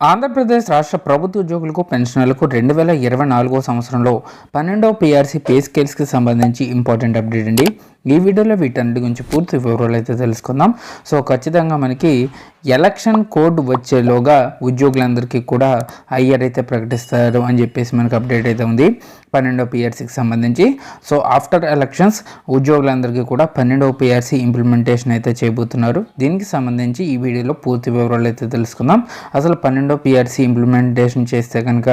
ఆంధ్రప్రదేశ్ రాష్ట్ర ప్రభుత్వ ఉద్యోగులకు పెన్షనర్లకు రెండు వేల ఇరవై నాలుగో సంవత్సరంలో పన్నెండవ పీఆర్సీ పే స్కేల్స్కి సంబంధించి ఇంపార్టెంట్ అప్డేట్ అండి. ఈ వీడియోలో వీటన్నిటి గురించి పూర్తి వివరాలు అయితే తెలుసుకుందాం. సో ఖచ్చితంగా మనకి ఎలక్షన్ కోడ్ వచ్చేలోగా ఉద్యోగులందరికీ కూడా ఐఆర్ అయితే ప్రకటిస్తారు అని చెప్పేసి మనకు అప్డేట్ అయితే ఉంది. పన్నెండవ పిఆర్సీకి సంబంధించి. సో ఆఫ్టర్ ఎలక్షన్స్ ఉద్యోగులందరికీ కూడా పన్నెండవ పిఆర్సీ ఇంప్లిమెంటేషన్ అయితే చేయబోతున్నారు. దీనికి సంబంధించి ఈ వీడియోలో పూర్తి వివరాలు అయితే తెలుసుకుందాం. అసలు పన్నెండవ పిఆర్సీ ఇంప్లిమెంటేషన్ చేస్తే కనుక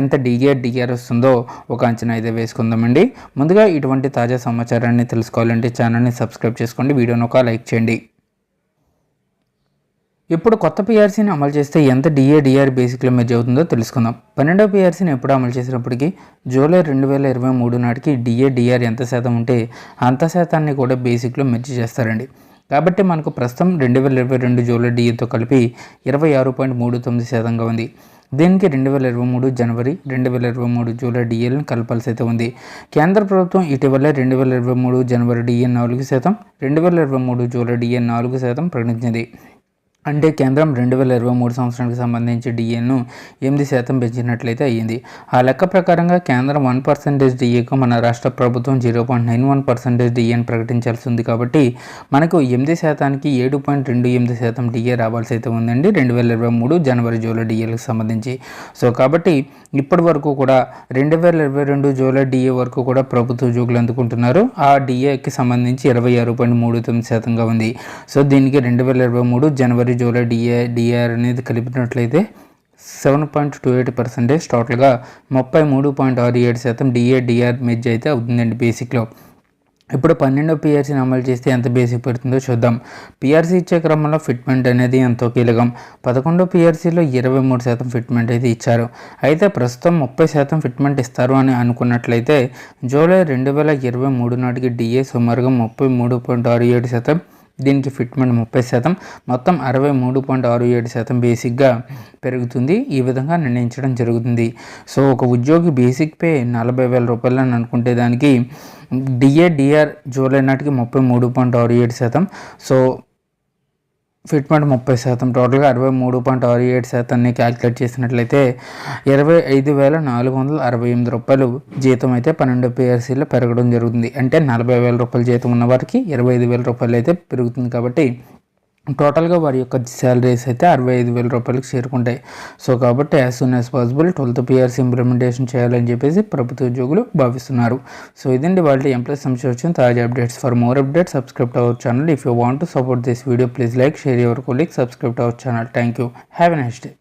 ఎంత డిఆర్ డిఆర్ వస్తుందో ఒక అంచనా అయితే వేసుకుందామండి. ముందుగా ఇటువంటి తాజా సమాచారాన్ని తెలుసుకోవాలి. తెలుసుకోవాలంటే ఛానల్ని సబ్స్క్రైబ్ చేసుకోండి వీడియోని ఒక లైక్ చేయండి. ఇప్పుడు కొత్త పిఆర్సీని అమలు చేస్తే ఎంత డిఏ డిఆర్ బేసిక్లో మెజ్ అవుతుందో తెలుసుకుందాం. పన్నెండవ పిఆర్సీని ఎప్పుడు అమలు చేసినప్పటికీ జూలై రెండు వేల ఇరవై మూడు నాటికి డిఏ డిఆర్ ఎంత శాతం ఉంటే అంత శాతాన్ని కూడా బేసిక్లో మెర్చి చేస్తారండి. కాబట్టి మనకు ప్రస్తుతం రెండు వేల ఇరవై రెండు జూలై డిఏతో కలిపి ఇరవై ఆరు పాయింట్ మూడు తొమ్మిది శాతంగా ఉంది. దీనికి రెండు వేల ఇరవై మూడు జనవరి రెండు వేల ఇరవై మూడు జూలై డిఎల్ని కలపాల్సి అయితే ఉంది. కేంద్ర ప్రభుత్వం ఇటీవలే రెండు వేల ఇరవై మూడు జనవరి డిఏ నాలుగు శాతం రెండు వేల ఇరవై మూడు జూలై డిఏ నాలుగు శాతం ప్రకటించింది. అంటే కేంద్రం రెండు వేల ఇరవై మూడు సంవత్సరానికి సంబంధించి డిఏను ఎనిమిది శాతం పెంచినట్లయితే అయ్యింది. ఆ లెక్క ప్రకారంగా కేంద్రం వన్ పర్సెంటేజ్ డిఏకు మన రాష్ట్ర ప్రభుత్వం zero point nine one percentage డిఏని ప్రకటించాల్సి ఉంది కాబట్టి మనకు ఎనిమిది శాతానికి ఏడు పాయింట్ రెండు ఎనిమిది శాతం డిఏ రావాల్సి అయితే ఉందండి రెండు వేల ఇరవై మూడు జనవరి జూలై డిఏలకు సంబంధించి. సో కాబట్టి ఇప్పటి వరకు కూడా రెండు వేల ఇరవై రెండు జూలై డిఏ వరకు కూడా ప్రభుత్వ ఉద్యోగులు అందుకుంటున్నారు. ఆ డిఏకి సంబంధించి ఇరవై ఆరు పాయింట్ మూడు తొమ్మిది శాతంగా ఉంది. సో దీనికి రెండు వేల ఇరవై మూడు జనవరి జూలై డిఏ డిఆర్ అనేది కలిపినట్లయితే seven point two eight percentage టోటల్గా ముప్పై మూడు పాయింట్ ఆరు ఏడు శాతం డిఏ డిఆర్ మెజ్ అయితే అవుతుందండి బేసిక్లో. ఇప్పుడు పన్నెండో పిఆర్సీని అమలు చేస్తే ఎంత బేసిక్ పడుతుందో చూద్దాం. పిఆర్సీ ఇచ్చే క్రమంలో ఫిట్మెంట్ అనేది ఎంతో కీలకం. పదకొండో పిఆర్సీలో ఇరవై మూడు శాతం ఫిట్మెంట్ అయితే ఇచ్చారు. అయితే ప్రస్తుతం ముప్పై శాతం ఫిట్మెంట్ ఇస్తారు అని అనుకున్నట్లయితే జూలై రెండు వేల ఇరవై మూడు నాటికి డిఏ సుమారుగా ముప్పై మూడు పాయింట్ ఆరు ఏడు శాతం దీనికి ఫిట్మెంట్ ముప్పై శాతం మొత్తం అరవై మూడు పాయింట్ ఆరు ఏడు శాతం బేసిక్గా పెరుగుతుంది. ఈ విధంగా నిర్ణయించడం జరుగుతుంది. సో ఒక ఉద్యోగి బేసిక్ పే నలభై వేల రూపాయలు అని అనుకుంటే దానికి డిఏ డిఆర్ జూలై నాటికి ముప్పై మూడు పాయింట్ ఆరు ఏడు శాతం. సో ఫిట్మెంట్ ముప్పై శాతం టోటల్గా అరవై మూడు పాయింట్ ఆరు ఏడు శాతాన్ని క్యాలిక్యులేట్ చేసినట్లయితే ఇరవై ఐదు వేల నాలుగు వందల అరవై ఎనిమిది రూపాయలు జీతం అయితే పన్నెండు పిఆర్సీలో పెరగడం జరుగుతుంది. అంటే నలభై వేల రూపాయల జీతం ఉన్న వారికి ఇరవై ఐదు వేల రూపాయలు అయితే పెరుగుతుంది కాబట్టి టోటల్గా వారి యొక్క శాలరీస్ అయితే అరవై ఐదు వేల రూపాయలకు చేరుకుంటాయి. సో కాబట్టి as soon as possible twelfth PRC implementation చేయాలని చెప్పేసి ప్రభుత్వ ఉద్యోగులు భావిస్తున్నారు. సో ఇదండి వాళ్ళ ఎంప్లాయీస్ సంబంధించి వచ్చిన తాజా updates for more updates subscribe our channel if you want to support this video please like share your colleague subscribe our channel thank you have a next day